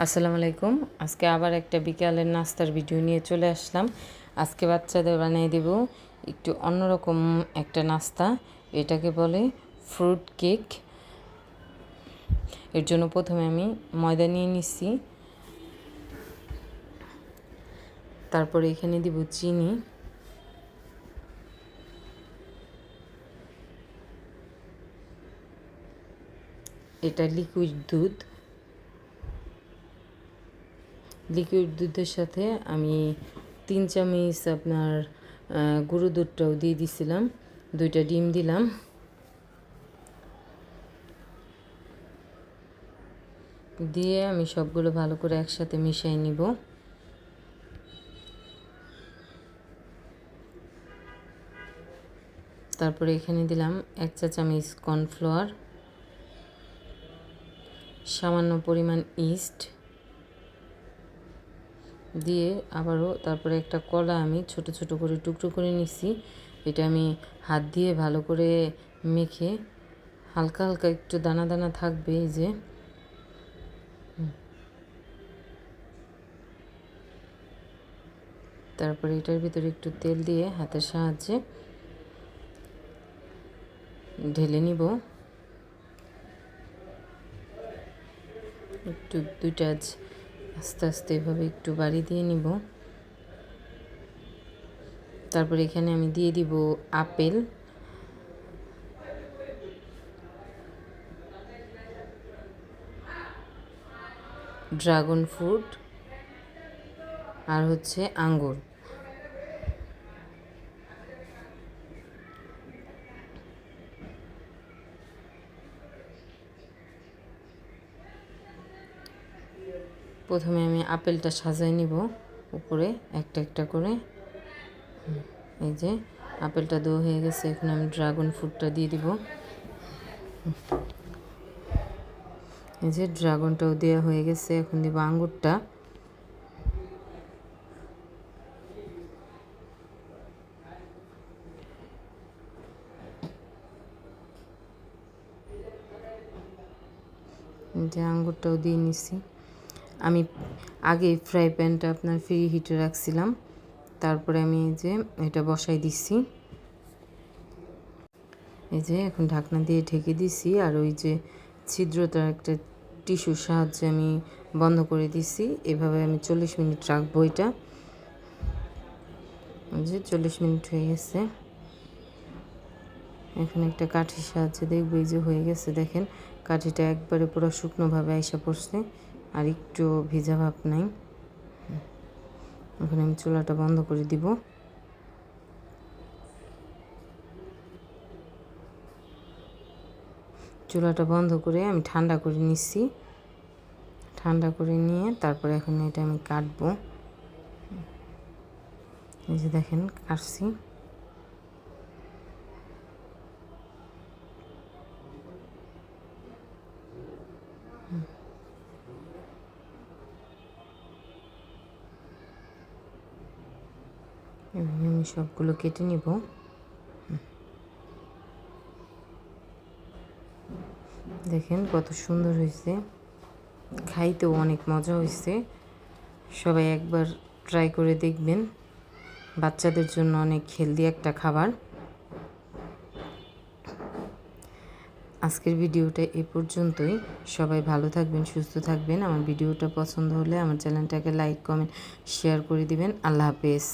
আসসালামু আলাইকুম। আজকে আবার একটা বিকালের নাস্তার ভিডিও নিয়ে চলে আসলাম। আজকে বাচ্চাদের বানিয়ে দেব একটু অন্যরকম একটা নাস্তা। এটাকে বলে ফ্রুট কেক। এর জন্য প্রথমে আমি ময়দা নিয়ে নিচ্ছি। তারপরে এখানে দিব চিনি। এটা লিকুইড দুধ। লিকুইড দুধের সাথে আমি তিন চামচ আপনার গরু দুধটাও দিয়ে দিছিলাম। দুইটা ডিম দিলাম। দিয়ে আমি সবগুলো ভালো করে একসাথে মিশিয়ে নিব। তারপরে এখানে দিলাম এক চা চামচ কর্নফ্লাওয়ার। সামান্য পরিমাণ ইস্ট। দিয়ে আবারও তারপরে একটা কলা আমি ছোট ছোট করে টুকরো করে নিছি। এটা আমি হাত দিয়ে ভালো করে মেখে হালকা হালকা একটু দানা দানা থাকবে এই যে। তারপরে এটার ভিতরে একটু তেল দিয়ে হাতের সাহায্যে ঢেলে নিব। একটু দুইটা আস্তে আস্তে এভাবে একটু বাড়ি দিয়ে নিব। তারপর এখানে আমি দিয়ে দিব আপেল। Dragon fruit. আর হচ্ছে আঙ্গুর। প্রথমে আমি আপেলটা সাজাই নিব উপরে একটা একটা করে। এই যে আপেলটা দেওয়া হয়ে গেছে, এখন আমি ড্রাগন ফ্রুটটা দিয়ে দিব। এই যে ড্রাগনটাও দেওয়া হয়ে গেছে, এখন দিব আঙ্গুরটা। যে আঙ্গুরটাও দিয়ে নিছি। আমি আগে ফ্রাই প্যানটা আপনার ফ্রি হিটে রাখছিলাম। তারপরে আমি এই যে এটা বসাই দিচ্ছি। এই যে এখন ঢাকনা দিয়ে ঢেকে দিছি আর ওই যে ছিদ্রতার একটা টিস্যুর সাহায্যে আমি বন্ধ করে দিছি এভাবে আমি চল্লিশ মিনিট রাখব এটা। যে চল্লিশ মিনিট হয়ে গেছে। এখন একটা কাঠির সাহায্যে দেখব এই যে হয়ে গেছে। দেখেন কাঠিটা একবারে পুরো শুকনোভাবে আইসা পড়ছে। আর একটু ভিজা ভাব নাই। এখন আমি চুলাটা বন্ধ করে দিব। চুলাটা বন্ধ করে আমি ঠান্ডা করে নিচ্ছি। ঠান্ডা করে নিয়ে তারপরে এখন এটা আমি কাটবো। এই যে দেখেন, কাটছি। এভাবে আমি সবগুলো কেটে নিব। দেখেন কত সুন্দর হয়েছে। খাইতেও অনেক মজা হয়েছে। সবাই একবার ট্রাই করে দেখবেন। বাচ্চাদের জন্য অনেক হেলদি একটা খাবার। আজকের ভিডিওটা এ পর্যন্তই। সবাই ভালো থাকবেন, সুস্থ থাকবেন। আমার ভিডিওটা পছন্দ হলে আমার চ্যানেলটাকে লাইক, কমেন্ট, শেয়ার করে দিবেন। আল্লাহ হাফেজ।